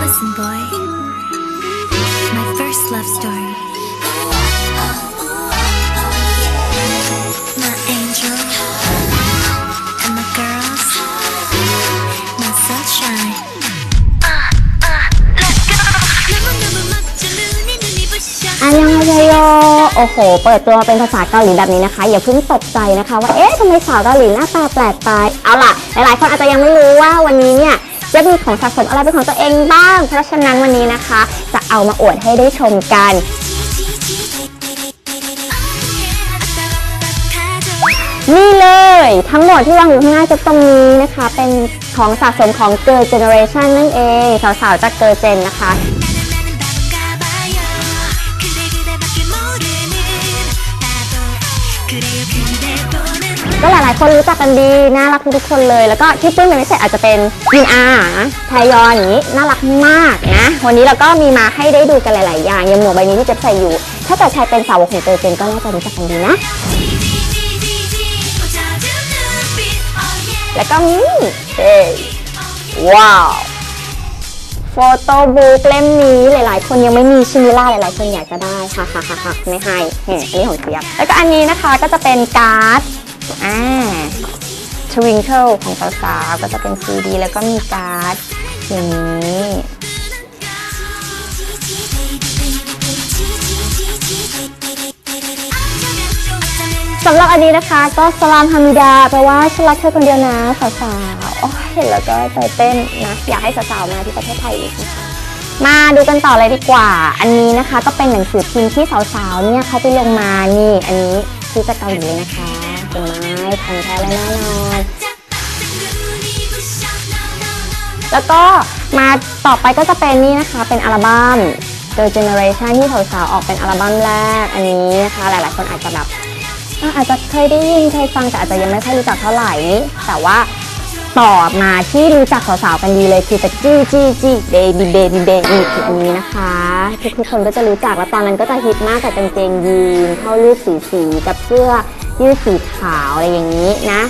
Listen, boy. My first love story. My angel. And my girls. My sunshine. 너무너무 멋 โอ้โห เปิดตัวเป็นภาษาเกาหลีแบบนี้นะคะ อย่าเพิ่งตกใจนะคะว่าเอ๊ะทำไมสาวเกาหลีหน้าตาแปลกไปเอาล่ะ หลายๆคนอาจจะยังไม่รู้ว่าวันนี้เนี่ยจะมีของสะสมอะไรเป็นของตัวเองบ้าง เพราะฉะนั้นวันนี้นะคะ จะเอามาอวดให้ได้ชมกัน นี่เลย ทั้งหมดที่วางอยู่ข้างหน้าจะตรงนี้นะคะ เป็นของสะสมของเกิร์ลเจเนอเรชันนั่นเอง สาวๆจากเกิร์ลเจนนะคะ หลายๆ คนรู้จักกันดีน่ารักทุกคนเลย แล้วก็ที่ปึ้งเป็นพิเศษอาจจะเป็นยินอานะแทยอนอย่างนี้น่ารักมากนะ วันนี้เราก็มีมาให้ได้ดูกันหลาย ๆ อย่างย่างหมวกใบนี้ที่เจ๊ใส่อยู่ ถ้าเกิดใครเป็นสาวกของเจเจนก็น่าจะรู้จักกันดีนะ แล้วก็มีเอ้ว้าวโฟโต้บุ๊กเล่มนี้หลาย ๆ คนยังไม่มีชิมิล่าหลาย ๆ คนอยากจะได้ค่ะค่ะค่ะไม่ให้เนี่ยอันนี้ของเทียบแล้วก็อันนี้นะคะก็จะเป็นการ์ด อ่าทวิงเกิลของสาวๆก็จะเป็นซีดี แล้วก็มีการ์ดอย่างนี้สำหรับอันนี้นะคะ ก็สลามฮามิดาแปลว่าฉันรักเธอคนเดียวนะสาวๆโอ้ยเห็นแล้วก็ใจเต้นนะ อยากให้สาวๆมาที่ประเทศไทยอีกนะคะมาดูกันต่อเลยดีกว่า อันนี้นะคะก็เป็นหนังสือพิมพ์ที่สาวๆเนี่ยเขาไปลงมานี่ อันนี้ที่จะเกาหลีเลยนะคะ เห็นไหมของแท้และแน่นอนแล้วก็มาต่อไปก็จะเป็นนี่นะคะเป็นอัลบั้ม The Generation ที่สาวๆออกเป็นอัลบั้มแรกอันนี้นะคะหลายๆคนอาจจะแบบอาจจะเคยได้ยินเคยฟังแต่อาจจะยังไม่ค่อยรู้จักเท่าไหร่ แต่ว่าต่อมาที่รู้จักสาวๆกันดีเลยคือจะจี้จี้จี้เบบีเบบีเบบี้คืออันนี้นะคะทุกๆคนก็จะรู้จักแล้วตอนนั้นก็จะฮิตมากกับกางเกงยีนเข้ารูปสีสีๆกับเสื้อ ยืดสีขาวอะไรอย่างนี้นะ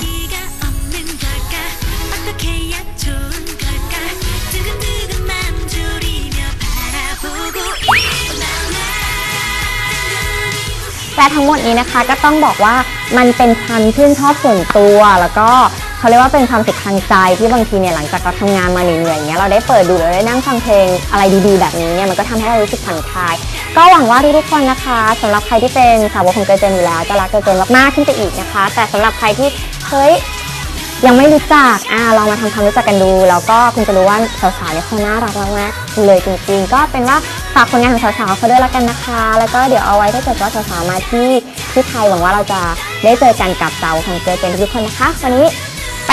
และทั้งหมดนี้นะคะก็ต้องบอกว่ามันเป็นความชื่นชอบส่วนตัวแล้วก็ เขาเรียกว่าเป็นความสุขทางใจที่บางทีเนี่ยหลังจากเราทำงานมาเหนื่อยๆอย่างเงี้ยเราได้เปิดดูเราได้นั่งฟังเพลงอะไรดีๆ แบบนี้เนี่ยมันก็ทำให้เรารู้สึกผ่อนคลาย ก็หวังว่าทุกๆคนนะคะสำหรับใครที่เป็นสาวกของเกอร์เจนอยู่แล้วจะรักเกอร์เจนมากๆขึ้นไปอีกนะคะ แต่สำหรับใครที่เฮ้ยยังไม่รู้จักอ่าลองมาทำความรู้จักกันดู แล้วก็คุณจะรู้ว่าสาวๆเนี่ยเขาน่ารักมากๆเลยจริงๆ ก็เป็นว่าฝากผลงานของสาวๆเขาด้วยแล้วกันนะคะ แล้วก็เดี๋ยวเอาไว้ถ้าเกิดว่าสาวๆมาที่ที่ไทยหวังว่าเราจะได้เจอกันกับสาวของเจอเจนทุกคนนะคะวันนี้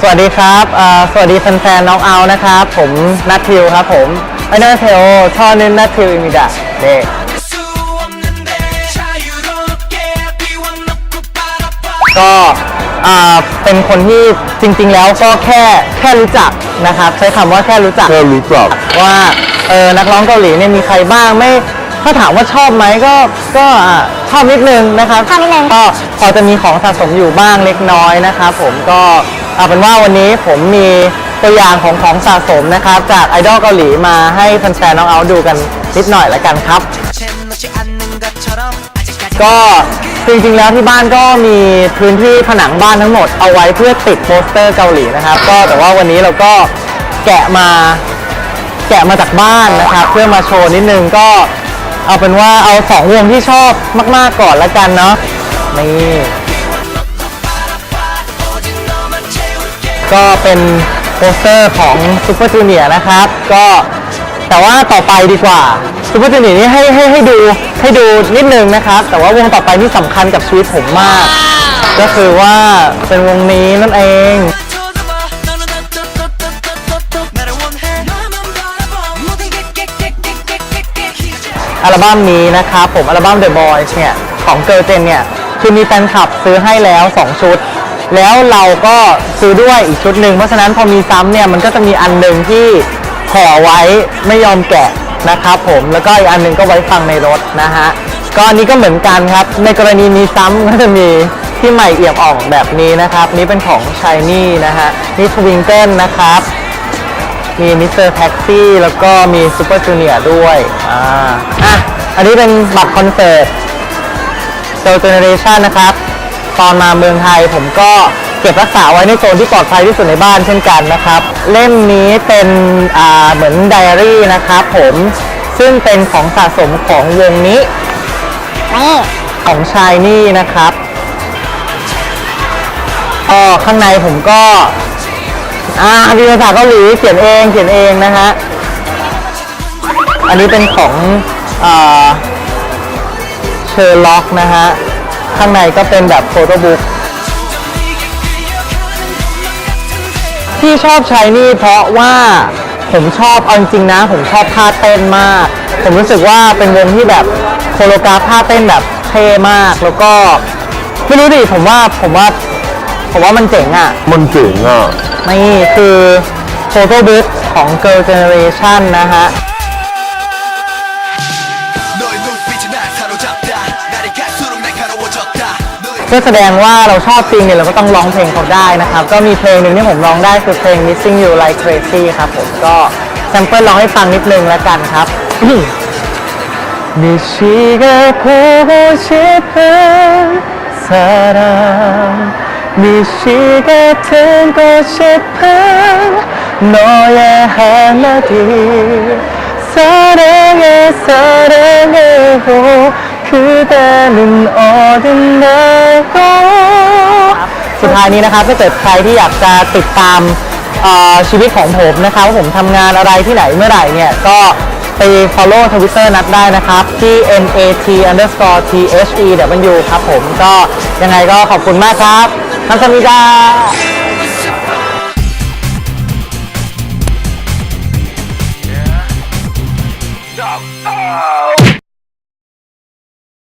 สวัสดีครับสวัสดีแฟนๆน้องเอานะครับ ผมนัททิวครับผมไอ้นัทเทโอช่อน้นนัททิวอิมิดะเด็กก็เป็นคนที่จริง ๆ แล้วก็แค่แค่รู้จักนะครับ ใช้คำว่าแค่รู้จักแค่รู้จักว่าเออนักร้องเกาหลีเนี่ยมีใครบ้างไม่ถ้าถามว่าชอบไหมก็ก็ชอบนิดนึงนะครับชอบนิดนึงก็พอจะมีของสะสมอยู่บ้างเล็กน้อยนะครับผมก็ เอาเป็นว่าวันนี้ผมมีตัวอย่างของของสะสมนะครับ จากไอดอลเกาหลีมาให้แฟนๆน้องเอาดูกันนิดหน่อยละกันครับ ก็จริงๆแล้วที่บ้านก็มีพื้นที่ผนังบ้านทั้งหมดเอาไว้เพื่อติดโปสเตอร์เกาหลีนะครับ ก็แต่ว่าวันนี้เราก็แกะมาแกะมาจากบ้านนะครับ เพื่อมาโชว์นิดนึงก็เอาเป็นว่าเอาสองวงที่ชอบมาก ๆก่อนละกันเนาะนี่ ก็เป็นโปสเตอร์ของซูเปอร์จูเนียร์นะครับ ก็แต่ว่าต่อไปดีกว่าซูเปอร์จูเนียร์นี่ให้ให้ให้ดูให้ดูนิดนึงนะครับ แต่ว่าวงต่อไปนี่สำคัญกับชีวิตผมมาก ก็คือว่าเป็นวงนี้นั่นเอง อัลบั้มนี้นะครับผมอัลบั้ม The Boys เนี่ย ของเกิร์เจนเนี่ย คือมีแฟนคลับซื้อให้แล้ว 2 ชุด แล้วเราก็ซื้อด้วยอีกชุดหนึ่งเพราะฉะนั้นพอมีซ้ำเนี่ยมันก็จะมีอันหนึ่งที่ห่อไว้ไม่ยอมแกะนะครับผมแล้วก็อีกอันหนึ่งก็ไว้ฟังในรถนะฮะก็อันนี้ก็เหมือนกันครับ ในกรณีมีซ้ำก็จะมีที่ใหม่เอี่ยมอ่องแบบนี้นะครับ นี่เป็นของ Shiny นะฮะนี่ทวิงเกิลนะครับ มีมิสเตอร์แท็กซี่แล้วก็มีซูเปอร์จูเนียร์ด้วยอ่าอะอันนี้เป็นบัตรคอนเสิร์ตเซลเจเนเรชันนะครับ ตอนมาเมืองไทย ผมก็เก็บรักษาไว้ในโซนที่ปลอดภัยที่สุดในบ้านเช่นกันนะครับ เล่มนี้เป็นเหมือนไดอารี่นะครับผมซึ่งเป็นของสะสมของวงนี่ของชายนี่นะครับก็ข้างในผมก็อ่ามีภาษาเกาหลีเขียนเองเขียนเองนะฮะอันนี้เป็นของเชอร์ล็อกนะฮะ ข้างในก็เป็นแบบโฟโต้บุ๊กที่ชอบใช้นี่เพราะว่าผมชอบเอาจริงๆนะ ผมชอบท่าเต้นมาก ผมรู้สึกว่าเป็นวงที่แบบโคโรกราฟท่าเต้นแบบเท่มาก แล้วก็ไม่รู้ดิผมว่าผมว่าผมว่ามันเจ๋งอะ มันเจ๋งอะ นี่คือโฟโต้บุ๊กของ Girl Generation นะฮะ เพื่อแสดงว่าเราชอบจริงเนี่ยเราก็ต้องร้องเพลงเขาได้นะครับ ก็มีเพลงหนึ่งที่ผมร้องได้คือเพลง Missing You Like Crazy ครับผมก็แซมเปิลร้องให้ฟังนิดนึงแล้วกันครับ 미시가 보고 싶은 사람 미시 같은 고 싶은 너의 한마디 사랑해 사랑해요 그대는 어딘데 고 สุดท้ายนี้นะครับถ้าเกิดใครที่อยากจะติดตามชีวิตของผมนะคะว่าผมทำงานอะไรที่ไหนเมื่อไหร่เนี่ยก็ไป follow ทวิตเตอร์นัดได้นะครับ ที่ nat underscore the w ครับผมก็ยังไงก็ขอบคุณมากครับทันสมิดา